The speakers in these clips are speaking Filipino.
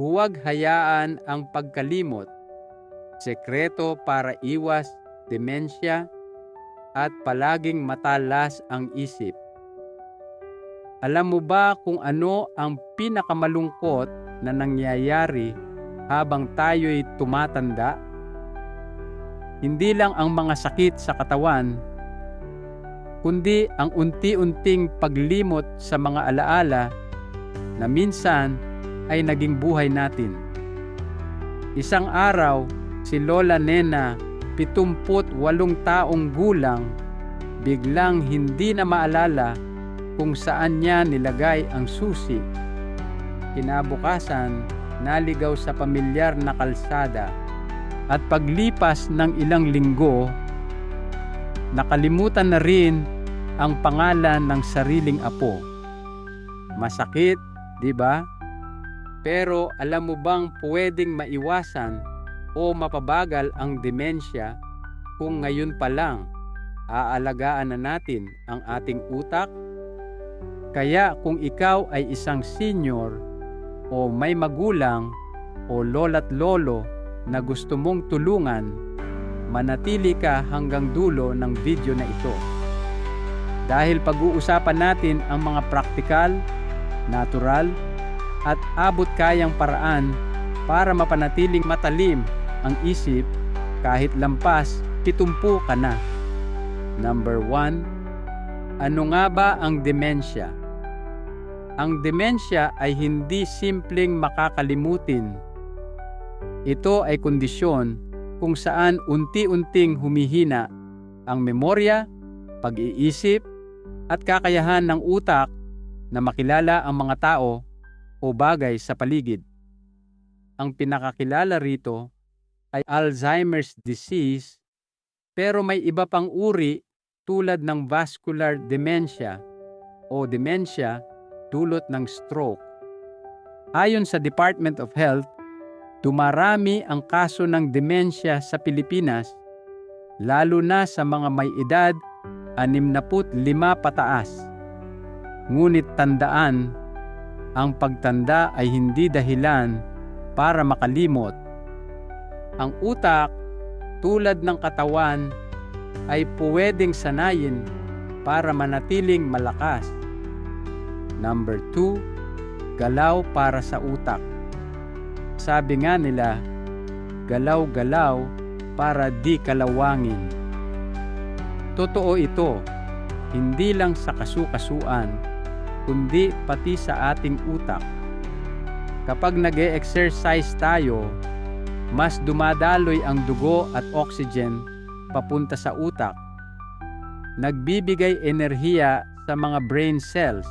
Huwag hayaan ang pagkalimot, sekreto para iwas demensya at palaging matalas ang isip. Alam mo ba kung ano ang pinakamalungkot na nangyayari habang tayo'y tumatanda? Hindi lang ang mga sakit sa katawan, kundi ang unti-unting paglimot sa mga alaala na minsan ay naging buhay natin. Isang araw, si Lola Nena, 78 taong gulang, biglang hindi na maalala kung saan niya nilagay ang susi. Kinabukasan, naligaw sa pamilyar na kalsada at paglipas ng ilang linggo, nakalimutan na rin ang pangalan ng sariling apo. Masakit, di ba? Pero alam mo bang pwedeng maiwasan o mapabagal ang demensya kung ngayon pa lang aalagaan na natin ang ating utak? Kaya kung ikaw ay isang senior o may magulang o lola't lolo na gusto mong tulungan, manatili ka hanggang dulo ng video na ito. Dahil pag-uusapan natin ang mga praktikal, natural, at abot kayang paraan para mapanatiling matalim ang isip kahit lampas pitumpu ka na. Number 1. Ano nga ba ang demensya? Ang demensya ay hindi simpleng makakalimutin. Ito ay kondisyon kung saan unti-unting humihina ang memorya, pag-iisip, at kakayahan ng utak na makilala ang mga tao o bagay sa paligid. Ang pinakakilala rito ay Alzheimer's disease pero may iba pang uri tulad ng vascular dementia o dementia dulot ng stroke. Ayon sa Department of Health, dumarami ang kaso ng demensya sa Pilipinas lalo na sa mga may edad 65 pataas. Ngunit tandaan ang pagtanda ay hindi dahilan para makalimot. Ang utak, tulad ng katawan, ay pwedeng sanayin para manatiling malakas. Number 2, galaw para sa utak. Sabi nga nila, galaw-galaw para di kalawangin. Totoo ito, hindi lang sa kasukasuan, kundi pati sa ating utak. Kapag nag exercise tayo, mas dumadaloy ang dugo at oxygen papunta sa utak. Nagbibigay enerhiya sa mga brain cells.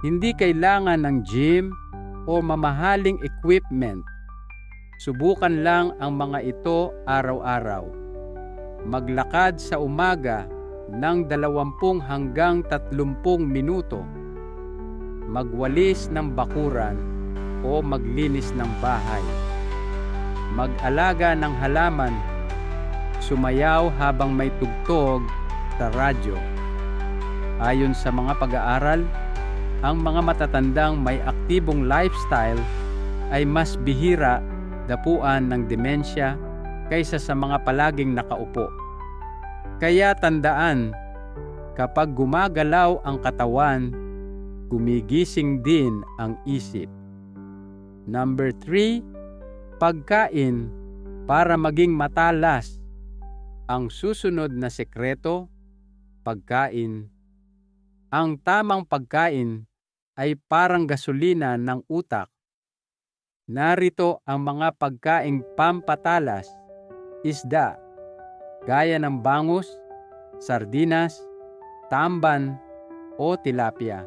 Hindi kailangan ng gym o mamahaling equipment. Subukan lang ang mga ito araw-araw. Maglakad sa umaga ng 20 hanggang 30 minuto. Magwalis ng bakuran o maglinis ng bahay. Mag-alaga ng halaman. Sumayaw habang may tugtog sa radyo. Ayon sa mga pag-aaral, ang mga matatandang may aktibong lifestyle ay mas bihira dapuan ng demensya kaysa sa mga palaging nakaupo. Kaya tandaan, kapag gumagalaw ang katawan, gumigising din ang isip. Number 3, pagkain para maging matalas. Ang susunod na sekreto, pagkain. Ang tamang pagkain ay parang gasolina ng utak. Narito ang mga pagkaing pampatalas, isda, gaya ng bangus, sardinas, tamban o tilapia.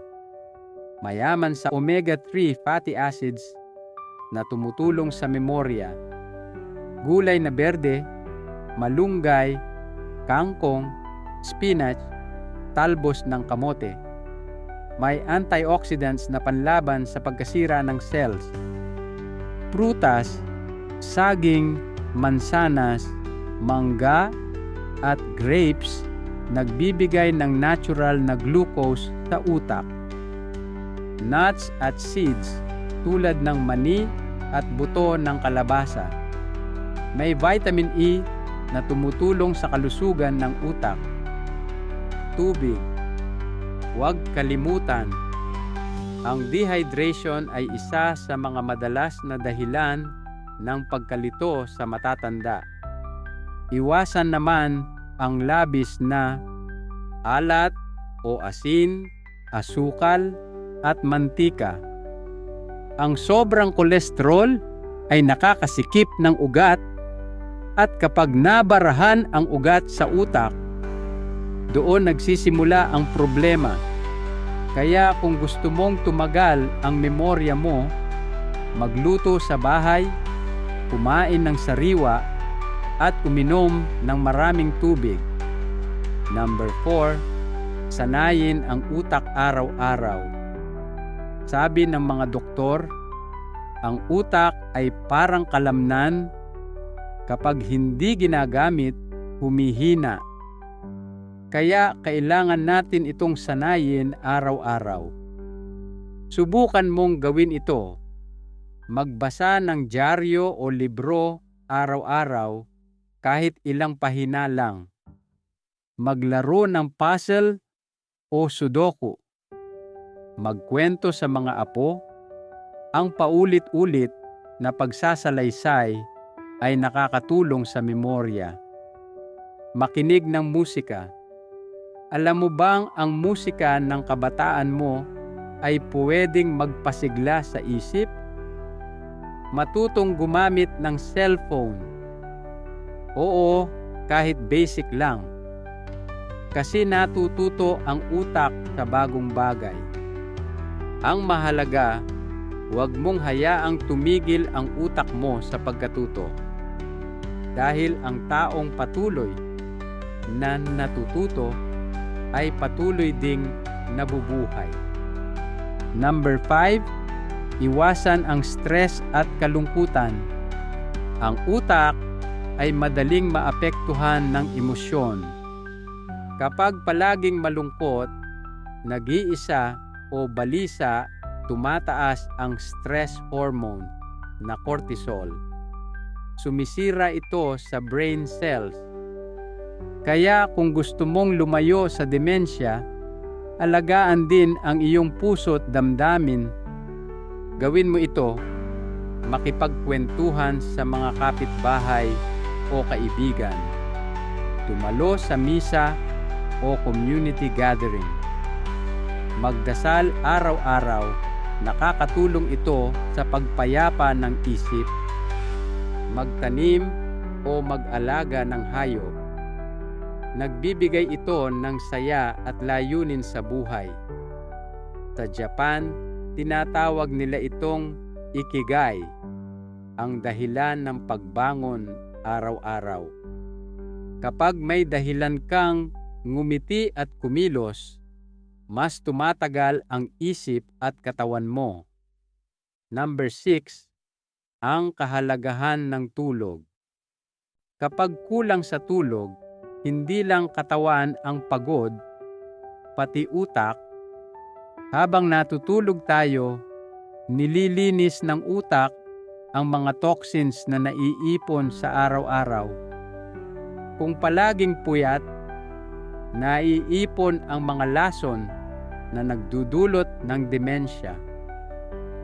Mayaman sa omega-3 fatty acids na tumutulong sa memorya. Gulay na berde, malunggay, kangkong, spinach, talbos ng kamote. May antioxidants na panlaban sa pagkasira ng cells. Prutas, saging, mansanas, mangga, at grapes nagbibigay ng natural na glucose sa utak. Nuts at seeds tulad ng mani at buto ng kalabasa. May vitamin E na tumutulong sa kalusugan ng utak. Tubig. Huwag kalimutan, ang dehydration ay isa sa mga madalas na dahilan ng pagkalito sa matatanda. Iwasan naman ang labis na alat o asin, asukal at mantika. Ang sobrang kolesterol ay nakakasikip ng ugat at kapag nabarahan ang ugat sa utak, doon nagsisimula ang problema. Kaya kung gusto mong tumagal ang memorya mo, magluto sa bahay, kumain ng sariwa, at uminom ng maraming tubig. Number 4, sanayin ang utak araw-araw. Sabi ng mga doktor, ang utak ay parang kalamnan kapag hindi ginagamit, humihina. Kaya kailangan natin itong sanayin araw-araw. Subukan mong gawin ito. Magbasa ng dyaryo o libro araw-araw kahit ilang pahina lang. Maglaro ng puzzle o sudoku. Magkwento sa mga apo. Ang paulit-ulit na pagsasalaysay ay nakakatulong sa memorya. Makinig ng musika. Alam mo bang ang musika ng kabataan mo ay pwedeng magpasigla sa isip? Matutong gumamit ng cellphone. Oo, kahit basic lang. Kasi natututo ang utak sa bagong bagay. Ang mahalaga, huwag mong hayaang tumigil ang utak mo sa pagkatuto. Dahil ang taong patuloy na natututo ay patuloy ding nabubuhay. Number 5, iwasan ang stress at kalungkutan. Ang utak ay madaling maapektuhan ng emosyon. Kapag palaging malungkot, nag-iisa o balisa, tumataas ang stress hormone na cortisol. Sumisira ito sa brain cells kaya kung gusto mong lumayo sa demensya, alagaan din ang iyong puso't damdamin. Gawin mo ito, makipagkwentuhan sa mga kapitbahay o kaibigan. Tumalo sa misa o community gathering. Magdasal araw-araw, nakakatulong ito sa pagpayapa ng isip. Magtanim o mag-alaga ng hayop Nagbibigay ito ng saya at layunin sa buhay. Sa Japan, tinatawag nila itong ikigai, ang dahilan ng pagbangon araw-araw. Kapag may dahilan kang ngumiti at kumilos, mas tumatagal ang isip at katawan mo. Number 6, ang kahalagahan ng tulog. Kapag kulang sa tulog, hindi lang katawan ang pagod, pati utak. Habang natutulog tayo, nililinis ng utak ang mga toxins na naiipon sa araw-araw. Kung palaging puyat, naiipon ang mga lason na nagdudulot ng demensya.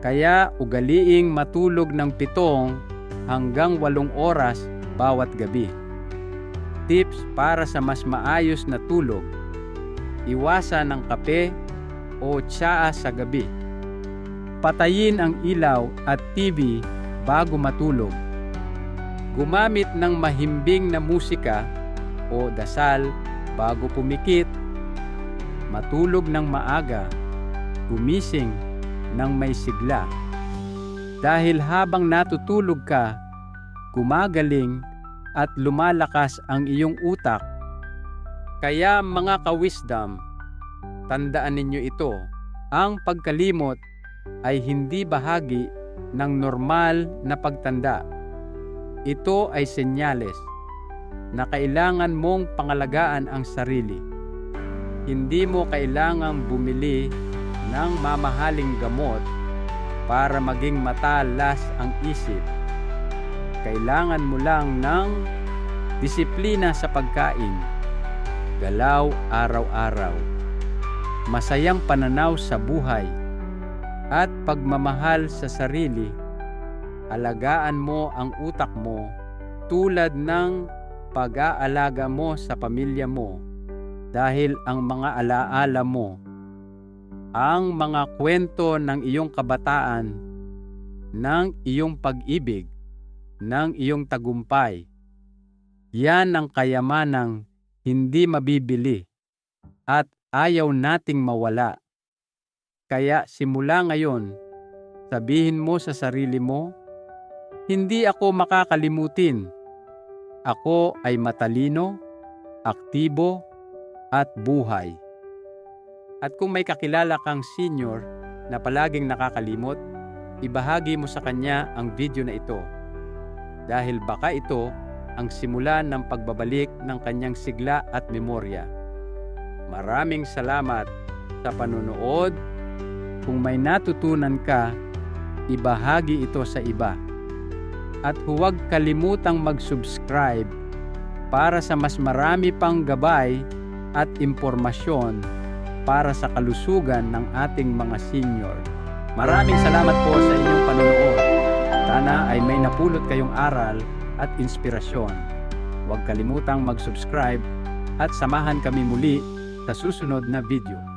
Kaya ugaliing matulog ng pitong hanggang walong oras bawat gabi tips para sa mas maayos na tulog. Iwasan ng kape o tsaa sa gabi. Patayin ang ilaw at TV bago matulog. Gumamit ng mahimbing na musika o dasal bago pumikit. Matulog ng maaga. Gumising ng may sigla. Dahil habang natutulog ka, gumagaling at lumalakas ang iyong utak. Kaya mga ka-wisdom, tandaan ninyo ito, ang pagkalimot ay hindi bahagi ng normal na pagtanda. Ito ay senyales na kailangan mong pangalagaan ang sarili. Hindi mo kailangang bumili ng mamahaling gamot para maging matalas ang isip. Kailangan mo lang ng disiplina sa pagkain, galaw araw-araw, masayang pananaw sa buhay, at pagmamahal sa sarili. Alagaan mo ang utak mo tulad ng pag-aalaga mo sa pamilya mo dahil ang mga alaala mo, ang mga kwento ng iyong kabataan, ng iyong pag-ibig, ng iyong tagumpay, yan ang kayamanang hindi mabibili at ayaw nating mawala. Kaya simula ngayon, sabihin mo sa sarili mo, hindi ako makakalimutin. Ako ay matalino, aktibo, at buhay. At kung may kakilala kang senior na palaging nakakalimot, ibahagi mo sa kanya ang video na ito. Dahil baka ito ang simulan ng pagbabalik ng kanyang sigla at memorya. Maraming salamat sa panunood. Kung may natutunan ka, ibahagi ito sa iba. At huwag kalimutang mag-subscribe para sa mas marami pang gabay at impormasyon para sa kalusugan ng ating mga senior. Maraming salamat po sa inyong panonood. Sana ay may napulot kayong aral at inspirasyon. Huwag kalimutang mag-subscribe at samahan kami muli sa susunod na video.